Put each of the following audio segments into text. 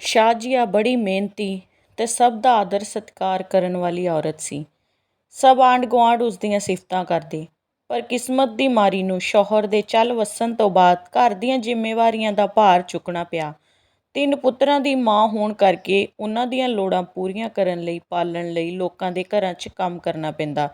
ਸ਼ਾਜ਼ੀਆ ਬੜੀ ਮਿਹਨਤੀ ਤੇ ਸਭ ਦਾ ਆਦਰ ਸਤਿਕਾਰ ਕਰਨ ਵਾਲੀ ਔਰਤ ਸੀ। ਸਭ ਆਂਢ ਗੁਆਂਢ ਉਸ ਦੀਆਂ ਸਿਫਤਾਂ ਕਰਦੇ। ਪਰ ਕਿਸਮਤ ਦੀ ਮਾਰੀ ਨੂੰ ਸ਼ੌਹਰ ਦੇ ਚੱਲ ਵੱਸਣ ਤੋਂ ਬਾਅਦ ਘਰ ਦੀਆਂ ਜ਼ਿੰਮੇਵਾਰੀਆਂ ਦਾ ਭਾਰ ਚੁੱਕਣਾ ਪਿਆ। ਤਿੰਨ ਪੁੱਤਰਾਂ ਦੀ ਮਾਂ ਹੋਣ ਕਰਕੇ ਉਹਨਾਂ ਦੀਆਂ ਲੋੜਾਂ ਪੂਰੀਆਂ ਕਰਨ ਲਈ ਪਾਲਣ ਲਈ ਲੋਕਾਂ ਦੇ ਘਰਾਂ 'ਚ ਕੰਮ ਕਰਨਾ ਪੈਂਦਾ।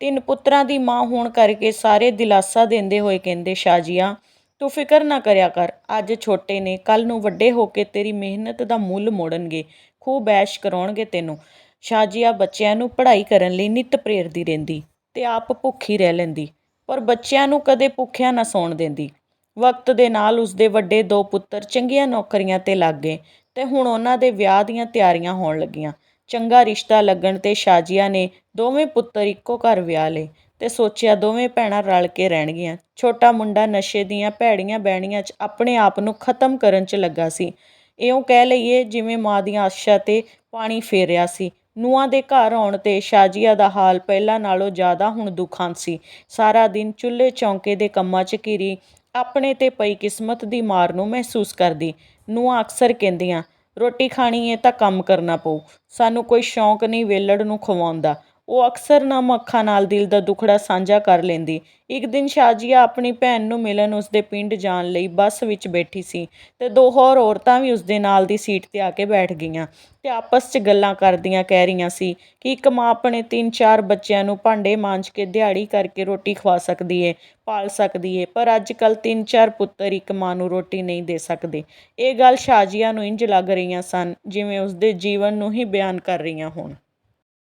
ਤਿੰਨ ਪੁੱਤਰਾਂ ਦੀ ਮਾਂ ਹੋਣ ਕਰਕੇ ਸਾਰੇ ਦਿਲਾਸਾ ਦਿੰਦੇ ਹੋਏ ਕਹਿੰਦੇ ਸ਼ਾਜ਼ੀਆ ਤੂੰ ਫਿਕਰ ਨਾ ਕਰਿਆ ਕਰ, ਅੱਜ ਛੋਟੇ ਨੇ ਕੱਲ ਨੂੰ ਵੱਡੇ ਹੋ ਕੇ ਤੇਰੀ ਮਿਹਨਤ ਦਾ ਮੁੱਲ ਮੋੜਨਗੇ, ਖੂਬ ਐਸ਼ ਕਰਾਉਣਗੇ ਤੈਨੂੰ। ਸ਼ਾਜ਼ੀਆ ਬੱਚਿਆਂ ਨੂੰ ਪੜ੍ਹਾਈ ਕਰਨ ਲਈ ਨਿੱਤ ਪ੍ਰੇਰਦੀ ਰਹਿੰਦੀ ਤੇ ਆਪ ਭੁੱਖੀ ਰਹਿ ਲੈਂਦੀ, ਪਰ ਬੱਚਿਆਂ ਨੂੰ ਕਦੇ ਭੁੱਖਿਆ ਨਾ ਸੌਣ ਦਿੰਦੀ। ਵਕਤ ਦੇ ਨਾਲ ਉਸਦੇ ਵੱਡੇ ਦੋ ਪੁੱਤਰ ਚੰਗੀਆਂ ਨੌਕਰੀਆਂ ਤੇ ਲੱਗ ਗਏ ਤੇ ਹੁਣ ਉਹਨਾਂ ਦੇ ਵਿਆਹ ਦੀਆਂ ਤਿਆਰੀਆਂ ਹੋਣ ਲੱਗੀਆਂ। ਚੰਗਾ ਰਿਸ਼ਤਾ ਲੱਗਣ ਤੇ ਸ਼ਾਜ਼ੀਆ ਨੇ ਦੋਵੇਂ ਪੁੱਤਰ ਇੱਕੋ ਘਰ ਵਿਆਹ ਲਏ। ਤੇ ਸੋਚਿਆ ਦੋਵੇਂ ਭੈਣਾਂ ਰਲ ਕੇ ਰਹਿਣਗੀਆਂ। ਛੋਟਾ ਮੁੰਡਾ ਨਸ਼ੇ ਦੀਆਂ ਭੈੜੀਆਂ ਬਹਿਣੀਆਂ 'ਚ ਆਪਣੇ ਆਪ ਨੂੰ ਖਤਮ ਕਰਨ 'ਚ ਲੱਗਾ ਸੀ। ਇਉਂ ਕਹਿ ਲਈਏ ਜਿਵੇਂ ਮਾਂ ਦੀਆਂ ਆਸ਼ਾ ਤੇ ਪਾਣੀ ਫੇਰਿਆ ਸੀ। ਨੂੰਹਾਂ ਦੇ ਘਰ ਆਉਣ ਤੇ ਸ਼ਾਜ਼ੀਆ ਦਾ ਹਾਲ ਪਹਿਲਾਂ ਨਾਲੋਂ ਜ਼ਿਆਦਾ ਹੁਣ ਦੁਖਾਂ ਸੀ। ਸਾਰਾ ਦਿਨ ਚੁੱਲ੍ਹੇ ਚੌਂਕੇ ਦੇ ਕੰਮਾਂ 'ਚ ਘਿਰੀ, ਆਪਣੇ ਤੇ ਪਈ ਕਿਸਮਤ ਦੀ ਮਾਰ ਨੂੰ ਮਹਿਸੂਸ ਕਰਦੀ। ਨੂੰਹਾਂ ਅਕਸਰ ਕਹਿੰਦੀਆਂ, ਰੋਟੀ ਖਾਣੀ ਏ ਤਾਂ ਕੰਮ ਕਰਨਾ ਪਊ। ਸਾਨੂੰ ਕੋਈ ਸ਼ੌਂਕ ਨਹੀਂ ਵੇਲੜ ਨੂੰ ਖਵਾਉਣ ਦਾ ਉਹ ਅਕਸਰ ਨਮ ਅੱਖਾਂ ਨਾਲ ਦਿਲ ਦਾ ਦੁਖੜਾ ਸਾਂਝਾ ਕਰ ਲੈਂਦੀ। ਇੱਕ ਦਿਨ ਸ਼ਾਜ਼ੀਆ ਆਪਣੀ ਭੈਣ ਨੂੰ ਮਿਲਣ ਉਸਦੇ ਪਿੰਡ ਜਾਣ ਲਈ ਬੱਸ ਵਿੱਚ ਬੈਠੀ ਸੀ ਤੇ ਦੋ ਹੋਰ ਔਰਤਾਂ ਵੀ ਉਸਦੇ ਨਾਲ ਦੀ ਸੀਟ ਤੇ ਆ ਕੇ ਬੈਠ ਗਈਆਂ ਤੇ ਆਪਸ 'ਚ ਗੱਲਾਂ ਕਰਦੀਆਂ ਕਹਿ ਰਹੀਆਂ ਸੀ ਕਿ ਇੱਕ ਮਾਂ ਆਪਣੇ ਤਿੰਨ ਚਾਰ ਬੱਚਿਆਂ ਨੂੰ ਭਾਂਡੇ ਮਾਂਜ ਕੇ ਦਿਹਾੜੀ ਕਰਕੇ ਰੋਟੀ ਖਵਾ ਸਕਦੀ ਏ, ਪਾਲ ਸਕਦੀ ਏ, ਪਰ ਅੱਜ ਕੱਲ ਤਿੰਨ ਚਾਰ ਪੁੱਤਰ ਇੱਕ ਮਾਂ ਨੂੰ ਰੋਟੀ ਨਹੀਂ ਦੇ ਸਕਦੇ। ਇਹ ਗੱਲ ਸ਼ਾਜ਼ੀਆ ਨੂੰ ਇੰਜ ਲੱਗ ਰਹੀਆਂ ਸਨ ਜਿਵੇਂ ਉਸਦੇ ਜੀਵਨ ਨੂੰ ਹੀ ਬਿਆਨ ਕਰ ਰਹੀਆਂ ਹੋਣ।